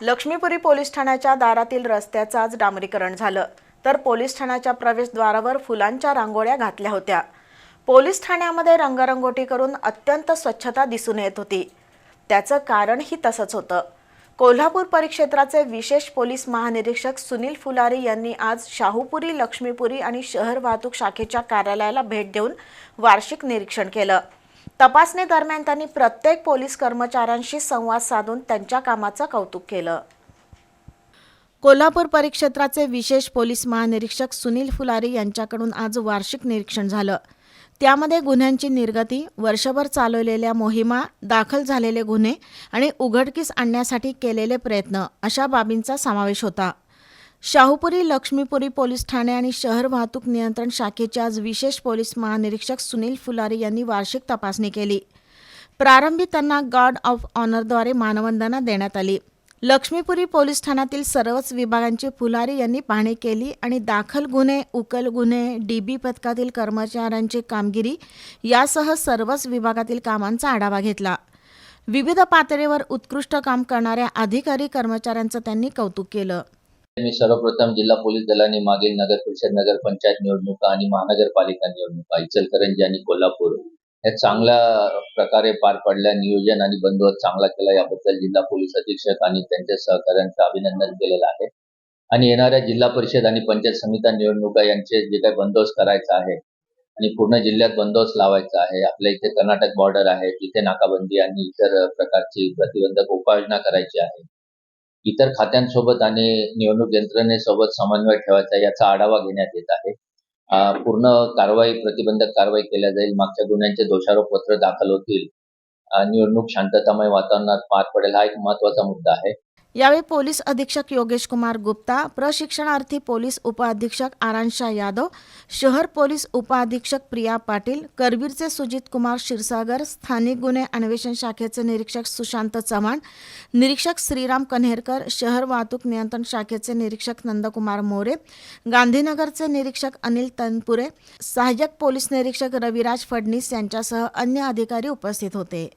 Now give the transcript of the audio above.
Laxmipuri police ठाण्याच्या दारातील रस्त्याचं आज डांबरीकरण झालं. तर पोलीस ठाण्याच्या प्रवेशद्वारावर फुलांच्या रांगोळ्या घातल्या होत्या. पोलीस ठाण्यामध्ये रंगरंगोटी करून अत्यंत स्वच्छता दिसून येत होती. त्याचं कारणही तसंच होतं. कोल्हापूर परिक्षेत्राचे विशेष पोलीस महानिरीक्षक सुनील फुलारी यांनी आज शाहूपुरी लक्ष्मीपुरी आणि शहर वाहतूक शाखेच्या कार्यालयाला भेट देऊन वार्षिक निरीक्षण केलं. तपासणी दरम्यान त्यांनी प्रत्येक पोलीस कर्मचाऱ्यांशी संवाद साधून त्यांच्या कामाचं कौतुक केलं. कोल्हापूर परिक्षेत्राचे विशेष पोलीस महानिरीक्षक सुनील फुलारी यांच्याकडून आज वार्षिक निरीक्षण झालं. त्यामध्ये गुन्ह्यांची निर्गती वर्षभर चालवलेल्या मोहिमा दाखल झालेले गुन्हे आणि उघडकीस आणण्यासाठी केलेले प्रयत्न अशा बाबींचा समावेश होता. शाहूपुरी लक्ष्मीपुरी पोलीस ठाणे आणि शहर वाहतूक नियंत्रण शाखेचे आज विशेष पोलीस महानिरीक्षक सुनील फुलारी यांनी वार्षिक तपासणी केली. प्रारंभी त्यांना गार्ड ऑफ ऑनरद्वारे मानवंदना देण्यात आली. लक्ष्मीपुरी पोलीस ठाण्यातील सर्वच विभागांची फुलारी यांनी पाहणी केली आणि दाखल गुन्हे उकल गुन्हे डीबी पथकातील कर्मचाऱ्यांची कामगिरी यासह सर्वच विभागातील कामांचा आढावा घेतला. विविध पातळीवर उत्कृष्ट काम करणाऱ्या अधिकारी कर्मचाऱ्यांचं त्यांनी कौतुक केलं. मी सर्वप्रथम जिल्हा पोलीस दलाने मागील नगर परिषद नगर पंचायत निवडणुका आणि महानगरपालिका निवडणुका इचलकरंजी आणि कोल्हापूर या चांगल्या प्रकारे पार पडल्या. नियोजन आणि बंदोबस्त चांगला केला. याबद्दल जिल्हा पोलीस अधीक्षक आणि त्यांच्या सहकाऱ्यांचं अभिनंदन केलेलं आहे. आणि येणाऱ्या जिल्हा परिषद आणि पंचायत समित्या निवडणुका यांचे जे काही बंदोबस्त करायचा आहे आणि पूर्ण जिल्ह्यात बंदोबस्त लावायचा आहे. आपल्या इथे कर्नाटक बॉर्डर आहे तिथे नाकाबंदी आणि इतर प्रकारची प्रतिबंधक उपाययोजना करायची आहे. इतर खात्यांसोबत आणि निवडणूक यंत्रणेसोबत समन्वय ठेवायचा याचा आढावा घेण्यात येत आहे. पूर्ण कारवाई प्रतिबंधक कारवाई केल्या जाईल. मागच्या गुन्ह्यांचे दोषारोप पत्र दाखल होतील. निवडणूक शांततामय वातावरणात पार पडेल हा एक महत्त्वाचा मुद्दा आहे. यावेळी पोलीस अधीक्षक योगेश कुमार गुप्ता प्रशिक्षणार्थी पोलीस उपअधीक्षक आरांशा यादव शहर पोलीस उपअधीक्षक प्रिया पाटील करवीरचे सुजित कुमार क्षीरसागर स्थानिक गुन्हे अन्वेषण शाखेचे निरीक्षक सुशांत चव्हाण निरीक्षक श्रीराम कन्हेरकर शहर वाहतूक नियंत्रण शाखेचे निरीक्षक नंदकुमार मोरे गांधीनगरचे निरीक्षक अनिल तनपुरे सहाय्यक पोलीस निरीक्षक रविराज फडणीस यांच्यासह अन्य अधिकारी उपस्थित होते.